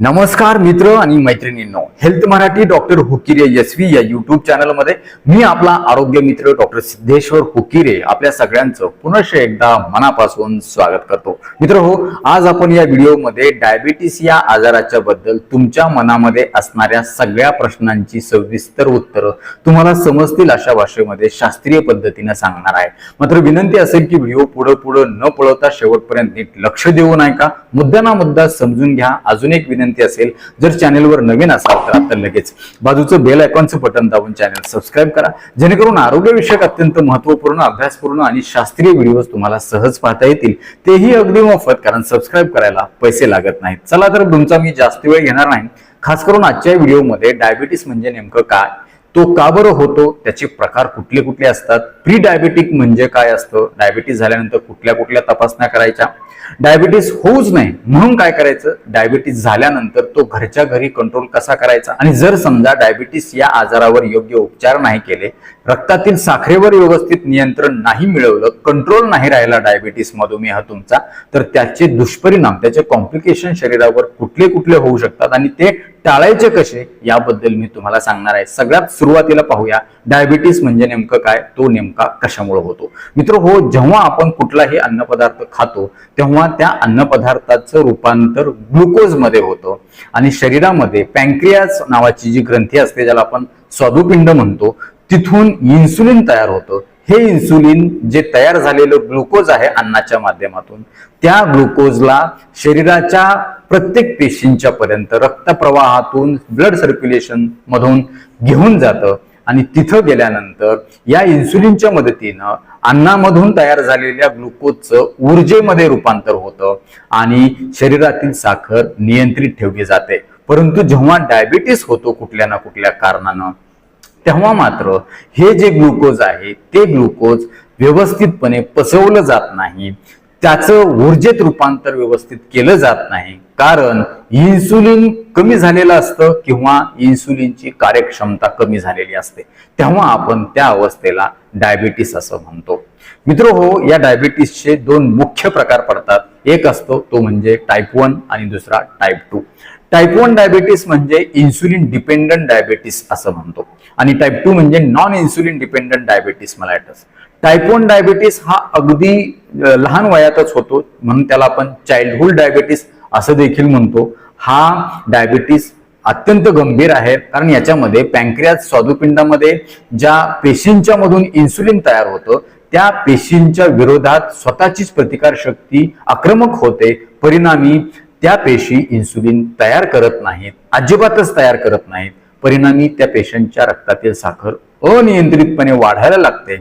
नमस्कार मित्र आणि मैत्रिणींनो हेल्थ मराठी डॉक्टर हुकिरे यशवी या युट्यूब चॅनलमध्ये मी आपला आरोग्य मित्र डॉक्टर सिद्धेश्वर हुकिरे आपल्या सगळ्यांचं पुनश एकदा मनापासून स्वागत करतो. मित्र हो आज आपण या व्हिडिओमध्ये डायबिटीस या आजाराच्या बद्दल तुमच्या मनामध्ये असणाऱ्या सगळ्या प्रश्नांची सविस्तर उत्तरं तुम्हाला समजतील अशा भाषेमध्ये शास्त्रीय पद्धतीने सांगणार आहे. मात्र विनंती असेल की व्हिडिओ पुढं पुढं न पळवता शेवटपर्यंत नीट लक्ष देऊन ऐका का मुद्दा ना मुद्दा समजून घ्या. अजून एक विनंती असेल जर चॅनेलवर नवीन असाल तर आता लगेच बाजूचं बेल आयकॉनचं बटन दाबून चॅनल सबस्क्राईब करा. जेणेकरून आरोग्यविषयक अत्यंत महत्त्वपूर्ण अभ्यासपूर्ण आणि शास्त्रीय व्हिडिओ तुम्हाला सहज पाहता येतील. तेही अगदी मोफत कारण सबस्क्राईब करायला पैसे लागत नाहीत. चला तर तुमचा मी जास्त वेळ घेणार नाही. खास करून आजच्या व्हिडिओमध्ये डायबिटीस म्हणजे नेमकं काय? तो का बरं होतो? त्याचे प्रकार कुठले कुठले असतात? प्री डायबेटिक म्हणजे काय असतं? डायबिटीस झाल्यानंतर कुठल्या कुठल्या तपासण्या करायच्या? डायबिटीस होऊच नाही म्हणून काय करायचं? डायबिटीस झाल्यानंतर तो घरच्या घरी कंट्रोल कसा करायचा? आणि जर समजा डायबिटीस या आजारावर योग्य उपचार नाही केले रक्तातील साखरेवर व्यवस्थित नियंत्रण नाही मिळवलं कंट्रोल नाही राहिला डायबिटीस मधुमेह तुमचा तर त्याचे दुष्परिणाम त्याचे कॉम्प्लिकेशन शरीरावर कुठले कुठले होऊ शकतात आणि ते टाळायचे कसे? याबद्दल मी तुम्हाला सांगणार आहे. सगळ्यात सुरुवातीला पाहूया. डायबिटीस म्हणजे नेमकं काय? तो नेमका कशामुळे होतो? मित्र हो जेव्हा आपण कुठलाही अन्नपदार्थ खातो तेव्हा त्या अन्नपदार्थाचं रूपांतर ग्लुकोजमध्ये होतं. आणि शरीरामध्ये पॅन्क्रियास नावाची जी ग्रंथी असते ज्याला आपण स्वादुपिंड म्हणतो तिथून इन्सुलिन तयार होतं. हे इन्सुलिन जे तयार झालेलं ग्लुकोज आहे अन्नाच्या माध्यमातून त्या ग्लुकोजला शरीराच्या प्रत्येक पेशींच्या पर्यंत रक्तप्रवाहातून ब्लड सर्क्युलेशन मधून घेऊन जातं आणि तिथं गेल्यानंतर या इन्सुलिनच्या मदतीनं अन्नामधून तयार झालेल्या ग्लुकोजचं ऊर्जेमध्ये रूपांतर होतं आणि शरीरातील साखर नियंत्रित ठेवली जाते. परंतु जेव्हा डायबिटीस होतो कुठल्या ना कुठल्या कारणानं तेव्हा मात्र हे जे ग्लुकोज आहे ते ग्लुकोज व्यवस्थितपणे पचवलं जात नाही. त्याचं ऊर्जेत रूपांतर व्यवस्थित केलं जात नाही. कारण इन्सुलिन कमी झालेलं असतं किंवा इन्सुलिनची कार्यक्षमता कमी झालेली असते. तेव्हा आपण त्या अवस्थेला डायबिटीस असं म्हणतो. मित्र हो या डायबिटीसचे दोन मुख्य प्रकार पडतात. एक असतो तो म्हणजे टाईप वन आणि दुसरा type two type one diabetes म्हणजे इन्सुलिन डिपेंडंट डायबिटीस असं म्हणतो. आणि टाईप टू म्हणजे non insulin dependent diabetes mellitus type one diabetes हा अगदी लहान वयातच होतो म्हणून त्याला आपण चाइल्डहुड डायबिटीस असं देखील म्हणतो. हा डायबिटीस अत्यंत गंभीर आहे कारण याच्यामध्ये पॅन्क्रियाज स्वादुपिंडामध्ये ज्या पेशींच्या मधून इन्सुलिन तयार होतं त्या पेशींच्या विरोधात स्वतःचीच प्रतिकार शक्ती आक्रमक होते. परिणामी त्या पेशी इन्सुलिन तयार करत नाहीत अजिबातच तयार करत नाहीत. परिणामी त्या पेशंटच्या रक्तातील साखर अनियंत्रितपणे वाढायला लागते.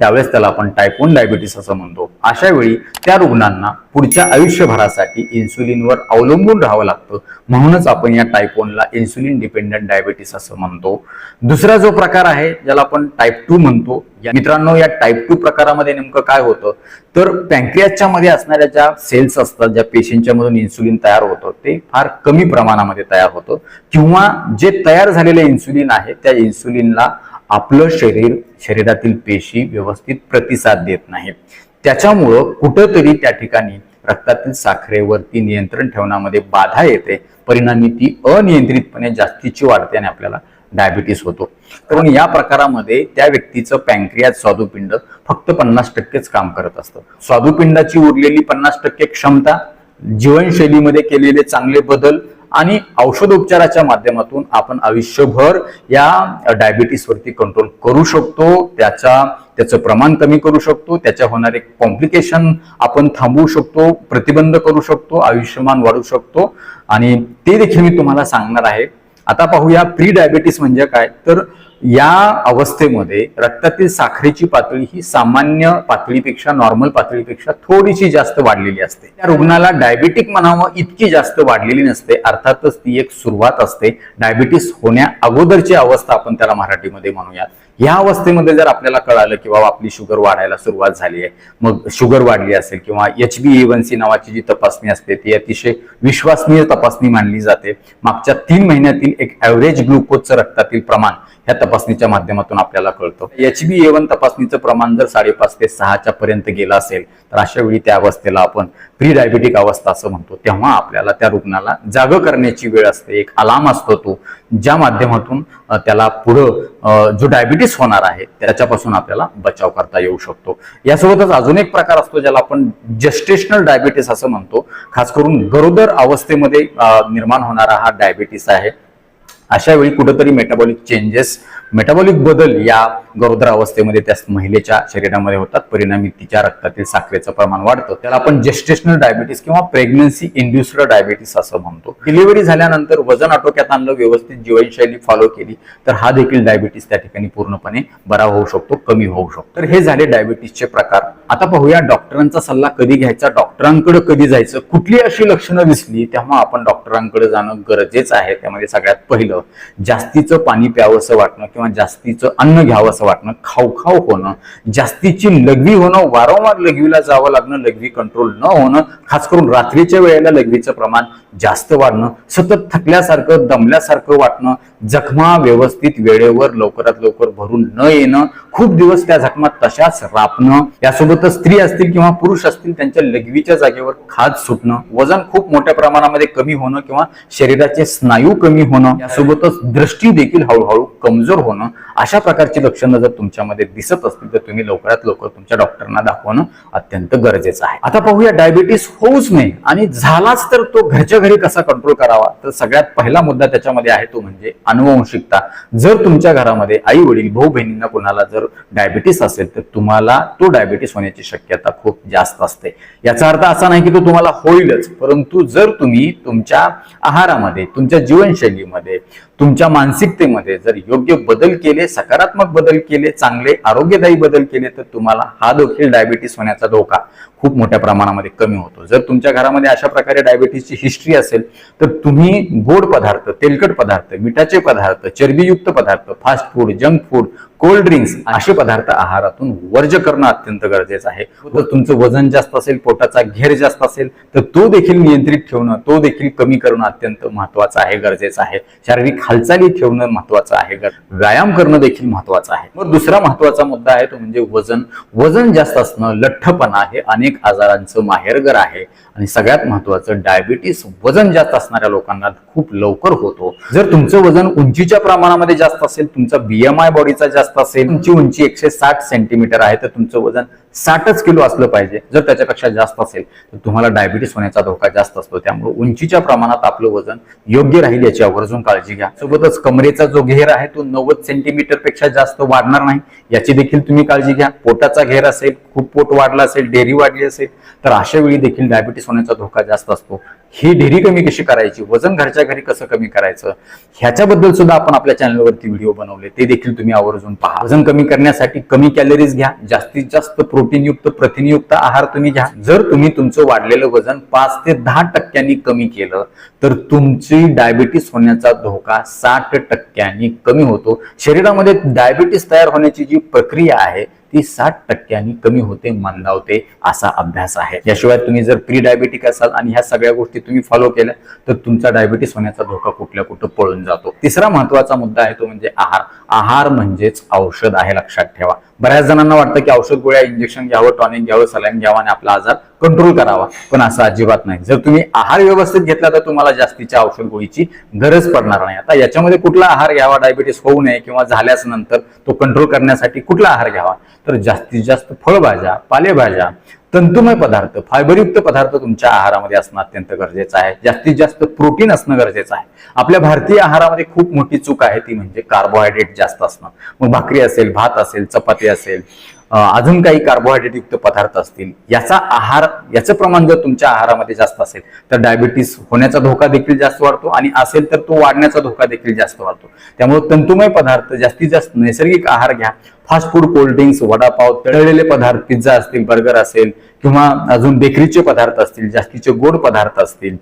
त्यावेळेस त्याला आपण टाईप वन डायबिटीस असं म्हणतो. अशा वेळी त्या रुग्णांना पुढच्या आयुष्यभरासाठी इन्सुलिनवर अवलंबून राहावं लागतं. म्हणूनच आपण या टाईप वनला इन्सुलिन डिपेंडंट डायबिटीस असं म्हणतो. दुसरा जो प्रकार आहे ज्याला आपण टाईप टू म्हणतो या मित्रांनो या टाईप टू प्रकारामध्ये नेमकं काय होतं? तर पॅन्क्रियाच्या मध्ये असणाऱ्या ज्या सेल्स असतात ज्या पेशंटच्या मधून इन्सुलिन तयार होतं ते फार कमी प्रमाणामध्ये तयार होतं. किंवा जे तयार झालेले इन्सुलिन आहे त्या इन्सुलिनला आपलं शरीर शरीरातील पेशी व्यवस्थित प्रतिसाद देत नाहीत त्याच्यामुळं कुठंतरी त्या ठिकाणी रक्तातील साखरेवरती नियंत्रण ठेवण्यामध्ये बाधा येते. परिणामी ती अनियंत्रितपणे जास्तीची वाढते आणि आपल्याला डायबिटीस होतो. कारण या प्रकारामध्ये त्या व्यक्तीचं पॅन्क्रियाज स्वादुपिंड फक्त पन्नास टक्केच काम करत असतं. स्वादुपिंडाची उरलेली पन्नास टक्के क्षमता जीवनशैलीमध्ये केलेले चांगले बदल आणि औषधोपचाराच्या माध्यमातून आपण आयुष्यभर या डायबिटीसवरती कंट्रोल करू शकतो. त्याचा त्याचं प्रमाण कमी करू शकतो. त्याच्या होणारे कॉम्प्लिकेशन आपण थांबवू शकतो प्रतिबंध करू शकतो आयुष्यमान वाढू शकतो. आणि ते देखील मी तुम्हाला सांगणार आहे. आता पाहूया प्री डायबिटीस म्हणजे काय? तर या अवस्थेमध्ये रक्तातील साखरेची पातळी ही सामान्य पातळीपेक्षा नॉर्मल पातळीपेक्षा थोडीशी जास्त वाढलेली असते. त्या रुग्णाला डायबिटिक म्हणावं इतकी जास्त वाढलेली नसते. अर्थातच ती एक सुरुवात असते. डायबिटीस होण्या अगोदरची अवस्था आपण त्याला मराठीमध्ये म्हणूयात. या अवस्थेमध्ये जर आपल्याला कळालं की बाबा आपली शुगर वाढायला सुरुवात झाली आहे मग शुगर वाढली असेल किंवा H B A one C नावाची जी तपासणी असते ती अतिशय विश्वसनीय तपासणी मानली जाते. मागच्या तीन महिन्यातील एक ॲव्हरेज ग्लुकोजचं रक्तातील प्रमाण ह्या तपासणीच्या माध्यमातून आपल्याला कळतं. एच बी ए वन तपासणीचं प्रमाण जर साडेपाच ते सहाच्या पर्यंत गेलं असेल तर अशा वेळी त्या अवस्थेला आपण प्री डायबेटिक अवस्था असं म्हणतो. तेव्हा आपल्याला त्या रुग्णाला जाग करण्याची वेळ असते. एक अलार्म असतो तो ज्या माध्यमातून त्याला पुढं जो डायबिटीस होणार आहे त्याच्यापासून आपल्याला बचाव करता येऊ शकतो. यासोबतच अजून एक प्रकार असतो ज्याला आपण जस्टेशनल डायबिटीस असं म्हणतो. खास करून गरोदर अवस्थेमध्ये निर्माण होणारा हा डायबिटीस आहे. अशा वेळी कुठंतरी मेटाबॉलिक चेंजेस मेटाबॉलिक बदल या गरोदर अवस्थेमध्ये त्या महिलेच्या शरीरामध्ये होतात. परिणामी तिच्या रक्तातील साखरेचं प्रमाण वाढतं. त्याला आपण जेस्टेशनल डायबिटीस किंवा प्रेग्नन्सी इंड्युस्ड डायबिटीस असं म्हणतो. डिलिव्हरी झाल्यानंतर वजन आटोक्यात आणलं व्यवस्थित जीवनशैली फॉलो केली तर हा देखील डायबिटीस त्या ठिकाणी पूर्णपणे बरा होऊ शकतो कमी होऊ शकतो. तर हे झाले डायबिटीसचे प्रकार. आता पाहूया डॉक्टरांचा सल्ला कधी घ्यायचा डॉक्टर डॉक्टरांकडे कधी जायचं कुठली अशी लक्षणं दिसली तेव्हा आपण डॉक्टरांकडे जाणं गरजेचं आहे. त्यामध्ये सगळ्यात पहिलं जास्तीचं पाणी प्यावंसं वाटणं किंवा जास्तीचं अन्न घ्यावंसं वाटणं खाऊ खाऊ होणं जास्तीची लघवी होणं वारंवार लघवीला जावं लागणं लघवी कंट्रोल न होणं खास करून रात्रीच्या वेळेला लघवीचं प्रमाण जास्त वाढणं सतत थकल्यासारखं दमल्यासारखं वाटणं जखमा व्यवस्थित वेळेवर लवकरात लवकर भरून न येणं खूप दिवस त्या जखमा तशाच रापणं यासोबतच स्त्री असतील किंवा पुरुष असतील त्यांच्या लघवी लघवीच्या जागेवर खाज सुटणं वजन खूप मोठ्या प्रमाणामध्ये कमी होणं किंवा शरीराचे स्नायू कमी होणं यासोबतच दृष्टी देखील हळूहळू कमजोर होणं अशा प्रकारची लक्षणं जर तुमच्यामध्ये दिसत असतील तर तुम्ही लवकरात लवकर तुमच्या डॉक्टरांना दाखवणं अत्यंत गरजेचं आहे. आता पाहूया डायबिटीस होऊच नये आणि झालाच तर तो घरच्या घरी कसा कंट्रोल करावा? तर सगळ्यात पहिला मुद्दा त्याच्यामध्ये आहे तो म्हणजे अनुवंशिकता. जर तुमच्या घरामध्ये आई वडील भाऊ बहिणींना कोणाला जर डायबिटीस असेल तर तुम्हाला तो डायबिटीस होण्याची शक्यता खूप जास्त असते. याचा अर्थ असा नाही की तो तुम्हाला होईलच. परंतु जर तुम्ही तुमच्या आहारामध्ये तुमच्या जीवनशैलीमध्ये तुमच्या मानसिकतेमध्ये जर योग्य बदल केले सकारात्मक बदल केले चांगले आरोग्यदायी बदल केले तर तुम्हाला हा देखील डायबिटीस होण्याचा धोका खूप मोठ्या प्रमाणामध्ये कमी होतो. जर तुमच्या घरामध्ये अशा प्रकारे डायबिटीसची हिस्ट्री असेल तर तुम्ही गोड पदार्थ तेलकट पदार्थ मिठाचे पदार्थ चरबीयुक्त पदार्थ fast food junk food cold drinks असे पदार्थ आहारातून वर्ज करणं अत्यंत गरजेचं आहे. जर तुमचं वजन जास्त असेल पोटाचा घेर जास्त असेल तर तो देखील नियंत्रित ठेवणं तो देखील कमी करणं अत्यंत महत्वाचं आहे गरजेचं आहे. शारीरिक हालचाली ठेवणं महत्वाचं आहे. व्यायाम करणं देखील महत्वाचं आहे. मग दुसरा महत्त्वाचा मुद्दा आहे तो म्हणजे वजन. वजन जास्त असणं लठ्ठपणा हे अनेक आजारांचं माहेरघर आहे. आणि सगळ्यात महत्वाचं डायबिटीस वजन जास्त असणाऱ्या लोकांना खूप लवकर होतो. जर तुमचं वजन उंचीच्या प्रमाणामध्ये जास्त असेल तुमचा बीएमआय बॉडीचा जास्त असेल तुमची उंची एकशे साठ सेंटीमीटर आहे तर तुमचं वजन साठच किलो असलं पाहिजे. जर त्याच्यापेक्षा जास्त असेल तर तुम्हाला डायबिटीस होण्याचा धोका जास्त असतो. त्यामुळे उंचीच्या प्रमाणात आपलं वजन योग्य राहील याची आवर्जून काळजी घ्या. सोबतच कमरेचा जो घेर आहे तो नव्वद सेंटीमीटरपेक्षा जास्त वाढणार नाही. याची देखील तुम्ही काळजी घ्या. पोटाचा घेर असेल खूप पोट वाढला असेल डेअरी वाढली असेल तर अशा वेळी देखील डायबिटीस होण्याचा धोका जास्त असतो. ही ढेरी कमी कशी करायची? वजन घरच्या घरी कसं कमी करायचं? ह्याच्याबद्दल सुद्धा आपण आपल्या चॅनलवरती व्हिडिओ बनवले. ते देखील तुम्ही आवर्जून पहा. वजन कमी करण्यासाठी कमी कॅलरीज घ्या. जास्तीत जास्त प्रोटीनयुक्त प्रथिनयुक्त आहार तुम्ही घ्या. जर तुम्ही तुमचं वाढलेलं वजन पाच ते दहा टक्क्यांनी कमी केलं तर तुमची डायबिटीस होण्याचा धोका साठ टक्क्यांनी कमी होतो. शरीरामध्ये डायबिटीस तयार होण्याची जी प्रक्रिया आहे ती साठ टक्क्यांनी कमी होते मंदावते असा अभ्यास आहे. याशिवाय तुम्ही जर प्री डायबिटिक असाल आणि ह्या सगळ्या गोष्टी तुम्ही फॉलो केल्या तर तुमचा डायबिटीस होण्याचा धोका कुठल्या कुठं पळून जातो. तिसरा महत्त्वाचा मुद्दा आहे तो म्हणजे आहार. आहार म्हणजेच औषध आहे लक्षात ठेवा. बऱ्याच जणांना वाटतं की औषध गोळ्या इंजेक्शन घ्यावं टॉनिक घ्यावं सलाईन घ्यावं आणि आपला आजार कंट्रोल करावा. पण असं अजिबात नाही. जर तुम्ही आहार व्यवस्थित घेतला तर तुम्हाला जास्तीच्या औषध गोळीची गरज पडणार नाही. आता याच्यामध्ये कुठला आहार घ्यावा डायबिटीस होऊ नये किंवा झाल्याच नंतर तो कंट्रोल करण्यासाठी कुठला आहार घ्यावा? तर जास्तीत जास्त फळभाज्या पालेभाज्या तंतुमय पदार्थ फायबरयुक्त पदार्थ तुमच्या आहारामध्ये असणं अत्यंत गरजेचं आहे. जास्तीत जास्त प्रोटीन असणं गरजेचं आहे. आपल्या भारतीय आहारामध्ये खूप मोठी चूक आहे ती म्हणजे कार्बोहायड्रेट जास्त असणं. मग भाकरी असेल भात असेल चपाती असेल अजून काही कार्बोहायड्रेट युक्त पदार्थ असतील याचा आहार याचं प्रमाण जर तुमच्या आहारामध्ये जास्त असेल तर डायबिटीस होण्याचा धोका देखील जास्त वाढतो आणि असेल तर तो वाढण्याचा धोका देखील जास्त वाढतो. त्यामुळे तंतुमय पदार्थ जास्तीत जास्त नैसर्गिक आहार घ्या. फास्ट फूड कोल्ड्रिंक्स वडापाव तळलेले पदार्थ पिझ्झा असतील बर्गर असेल किंवा अजून बेकरीचे पदार्थ असतील जास्तीचे गोड पदार्थ असतील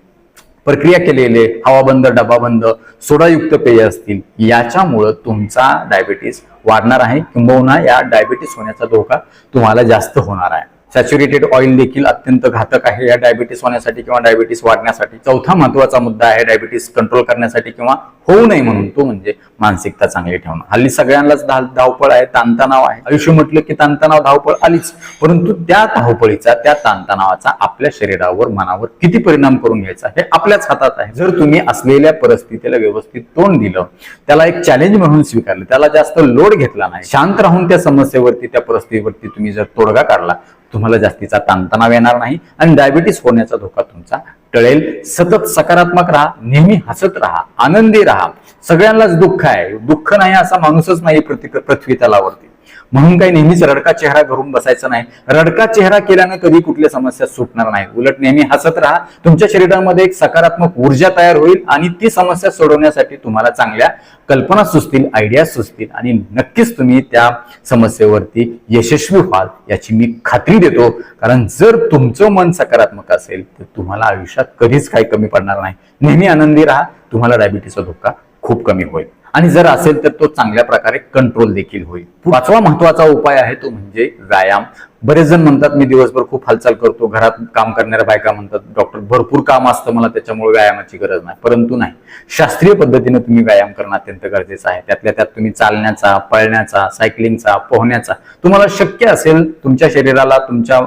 प्रक्रिया केलेले हवाबंद डबाबंद सोडायुक्त पेय असतील याच्यामुळं तुमचा डायबिटीस वाढणार आहे. किंबहुना या डायबिटीस होण्याचा धोका तुम्हाला जास्त होणार आहे. सॅच्युरेटेड ऑइल देखील अत्यंत घातक आहे. या डायबिटीस होण्यासाठी किंवा डायबिटीस वाढण्यासाठी चौथा महत्त्वाचा मुद्दा आहे डायबिटीस कंट्रोल करण्यासाठी किंवा होऊ नये म्हणून. तो म्हणजे मानसिकता चांगली ठेवणं. हल्ली सगळ्यांनाच धावपळ आहे ताणतणाव आहे. आयुष्य म्हटलं की ताणतणाव धावपळ आलीच. परंतु त्या धावपळीचा त्या ताणतणावाचा आपल्या शरीरावर मनावर किती परिणाम करून घ्यायचा हे आपल्याच हातात आहे. जर तुम्ही असलेल्या परिस्थितीला व्यवस्थित तोंड दिलं त्याला एक चॅलेंज म्हणून स्वीकारलं त्याला जास्त लोड घेतला नाही शांत राहून त्या समस्येवरती त्या परिस्थितीवरती तुम्ही जर तोडगा काढला तुम्हाला जास्तीचा ताणतणाव येणार नाही आणि डायबिटीस होण्याचा धोका तुमचा टळेल. सतत सकारात्मक राहा नेहमी हसत राहा आनंदी राहा. सगळ्यांनाच दुःख आहे. दुःख नाही असा माणूसच नाही पृथ्वी पृथ्वी तलावरती. म्हणून काही नेहमीच रडका चेहरा घरून बसायचा नाही. रडका चेहरा केल्यानं कधी कुठल्या समस्या सुटणार नाही. उलट नेहमी हसत राहा. तुमच्या शरीरामध्ये एक सकारात्मक ऊर्जा तयार होईल आणि ती समस्या सोडवण्यासाठी तुम्हाला चांगल्या कल्पना सुचतील आयडिया सुचतील आणि नक्कीच तुम्ही त्या समस्येवरती यशस्वी व्हाल याची मी खात्री देतो. कारण जर तुमचं मन सकारात्मक असेल तर तुम्हाला आयुष्यात कधीच काही कमी पडणार नाही. नेहमी आनंदी राहा. तुम्हाला डायबिटीसचा धोका खूप कमी होईल. आणि जर असेल तर तो चांगल्या प्रकारे कंट्रोल देखील होईल. पाचवा महत्त्वाचा उपाय आहे तो म्हणजे व्यायाम. बरेच जण म्हणतात मी दिवसभर खूप हालचाल करतो घरात काम करणाऱ्या बायका म्हणतात डॉक्टर भरपूर काम असतं मला त्याच्यामुळे व्यायामाची गरज नाही. परंतु नाही. शास्त्रीय पद्धतीने तुम्ही व्यायाम करणं अत्यंत गरजेचं आहे. त्यातल्या त्यात तुम्ही चालण्याचा पळण्याचा सायकलिंगचा पोहण्याचा तुम्हाला शक्य असेल तुमच्या शरीराला तुमच्या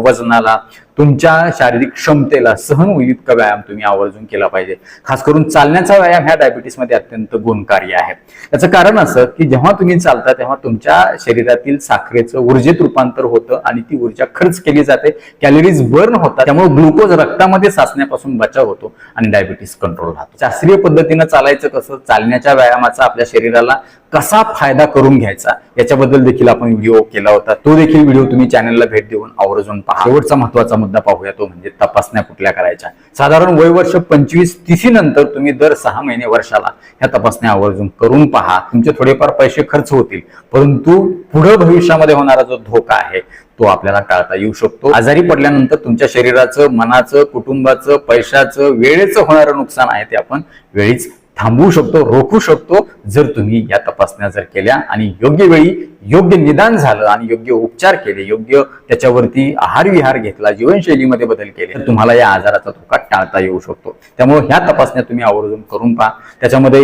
वजनाला तुमच्या शारीरिक क्षमतेला सहन होईल इतका व्यायाम तुम्ही आवर्जून केला पाहिजे. खास करून चालण्याचा व्यायाम ह्या डायबिटीसमध्ये अत्यंत गुणकारी आहे. याचं कारण असं की जेव्हा तुम्ही चालता तेव्हा तुमच्या शरीरातील साखरेचं ऊर्जेत रूपांतर होतं आणि ती ऊर्जा खर्च केली जाते कॅलरीज बर्न होतात त्यामुळे ग्लुकोज रक्तामध्ये साचण्यापासून बचाव होतो आणि डायबिटीस कंट्रोल राहतो. शास्त्रीय पद्धतीनं चालायचं कसं? चालण्याच्या व्यायामाचा आपल्या शरीराला कसा फायदा करून घ्यायचा? याच्याबद्दल देखील आपण व्हिडिओ केला होता. तो देखील व्हिडिओ तुम्ही चॅनलला भेट देऊन आवर्जून पहा. शेवटचा महत्त्वाचा मुद्दा पाहूया तो म्हणजे तपासण्या कुठल्या करायच्या. साधारण वय वर्ष पंचवीस तिसी नंतर तुम्ही दर सहा महिने वर्षाला ह्या तपासण्या आवर्जून करून पहा. तुमचे थोडेफार पैसे खर्च होतील. परंतु पुढे भविष्यामध्ये होणारा जो धोका आहे तो आपल्याला टाळता येऊ शकतो. आजारी पडल्यानंतर तुमच्या शरीराचं मनाचं कुटुंबाचं पैशाचं वेळेचं होणारं नुकसान आहे ते आपण वेळीच थांबवू शकतो रोखू शकतो. जर तुम्ही या तपासण्या जर केल्या आणि योग्य वेळी योग्य निदान झालं आणि योग्य उपचार केले योग्य त्याच्यावरती आहार विहार घेतला जीवनशैलीमध्ये बदल केले तर तुम्हाला या आजाराचा धोका टाळता येऊ शकतो. त्यामुळे ह्या तपासण्या तुम्ही आवर्जून करून पहा. त्याच्यामध्ये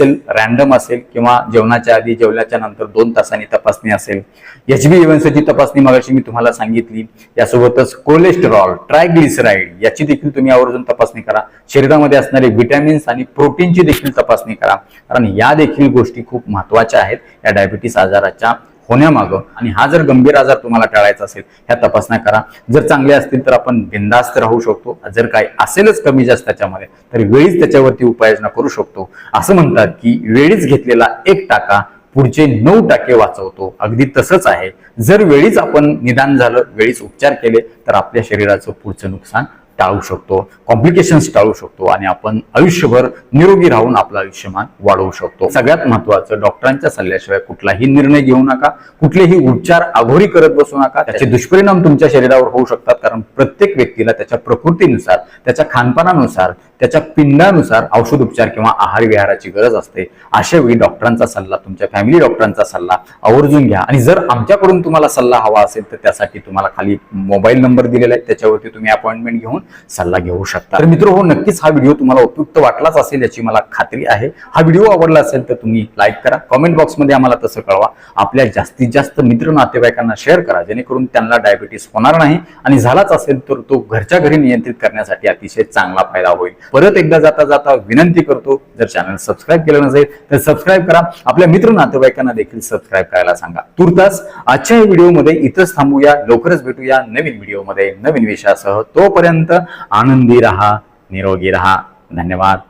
एल रॅन्डम असेल किंवा जेवणाच्या आधी जेवल्याच्या नंतर दोन तासांनी तपासणी असेल. एच बी एवन्सची तपासणी मगाशी मी तुम्हाला सांगितली. यासोबतच कोलेस्टेरॉल ट्रायग्लिसराईड याची देखील तुम्ही आवर्जून तपासणी करा. शरीरामध्ये असणारे व्हिटॅमिन्स आणि प्रोटीनची देखील तपासणी करा. कारण या देखील गोष्टी खूप महत्त्वाच्या आहेत. या डायबिटीस आजाराच्या होण्यामागं. आणि हा जर गंभीर आजार तुम्हाला टाळायचा असेल ह्या तपासण्या करा. जर चांगले असतील तर आपण बिंदास्त राहू शकतो. जर काय असेलच कमी जास्त त्याच्यामध्ये तर वेळीच त्याच्यावरती उपाययोजना करू शकतो. असं म्हणतात की वेळीच घेतलेला एक टाका पुढचे नऊ टाके वाचवतो. अगदी तसंच आहे. जर वेळीच आपण निदान झालं वेळीच उपचार केले तर आपल्या शरीराचं पुढचं नुकसान टाळू शकतो कॉम्प्लिकेशन्स टाळू शकतो आणि आपण आयुष्यभर निरोगी राहून आपलं आयुष्यमान वाढवू शकतो. सगळ्यात महत्वाचं डॉक्टरांच्या सल्ल्याशिवाय कुठलाही निर्णय घेऊ नका कुठलेही उपचार अघोरी करत बसू नका. त्याचे दुष्परिणाम तुमच्या शरीरावर होऊ शकतात कारण प्रत्येक व्यक्तीला त्याच्या प्रकृतीनुसार त्याच्या खानपानानुसार त्याच्या पिंडानुसार औषध उपचार किंवा आहार विहाराची गरज असते. अशा वेळी डॉक्टरांचा सल्ला तुमच्या फॅमिली डॉक्टरांचा सल्ला आवर्जून घ्या. आणि जर आमच्याकडून तुम्हाला सल्ला हवा असेल तर त्यासाठी तुम्हाला खाली मोबाईल नंबर दिलेला आहे. त्याच्यावरती तुम्ही अपॉइंटमेंट घेऊन सल्ला घेऊ शकता. तर मित्र हो नक्कीच हा व्हिडिओ तुम्हाला उपयुक्त वाटलाच असेल याची मला खात्री आहे. हा व्हिडिओ आवडला असेल तर तुम्ही लाईक करा. कॉमेंट बॉक्समध्ये आम्हाला तसं कळवा. आपल्या जास्तीत जास्त मित्र नातेवाईकांना शेअर करा जेणेकरून त्यांना डायबिटीस होणार नाही आणि झालाच असेल तर तो घरच्या घरी नियंत्रित करण्यासाठी अतिशय चांगला फायदा होईल. परत एकदा जाता जाता विनंती करतो जर चॅनल सबस्क्राईब केलं नसेल तर सबस्क्राईब करा. आपल्या मित्र नातेवाईकांना देखील सबस्क्राईब करायला सांगा. तुर्तास आजच्या व्हिडिओमध्ये इथंच थांबूया. लवकरच भेटूया नवीन व्हिडिओमध्ये नवीन विषयासह. तोपर्यंत आनंदी राहा निरोगी राहा। धन्यवाद।